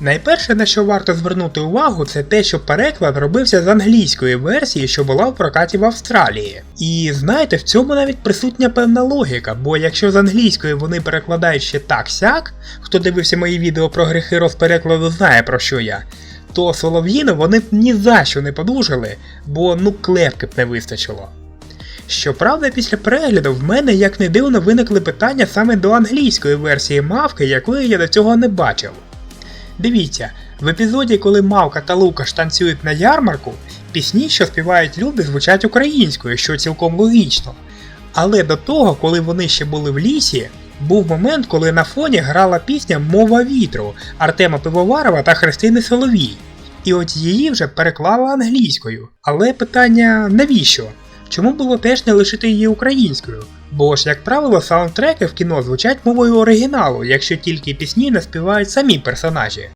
Найперше, на що варто звернути увагу, це те, що переклад робився з англійської версії, що була в прокаті в Австралії. І знаєте, в цьому навіть присутня певна логіка, бо якщо з англійської вони перекладають ще так сяк, хто дивився мої відео про грехи розперекладу знає про що я, то Солов'їну вони б ні за що не подужали, бо ну клепки б не вистачило. Щоправда, після перегляду в мене, як не дивно, виникли питання саме до англійської версії мавки, якої я до цього не бачив. Дивіться, в епізоді, коли Мавка та Лукаш танцюють на ярмарку, пісні, що співають люди, звучать українською, що цілком логічно. Але до того, коли вони ще були в лісі, був момент, коли на фоні грала пісня Мова вітру Артема Пивоварова та Христини Соловій. І от її вже переклали англійською. Але питання навіщо? Чому було теж не лишити її українською? Бо ж, як правило, саундтреки в кіно звучать мовою оригіналу, якщо тільки пісні наспівають самі персонажі.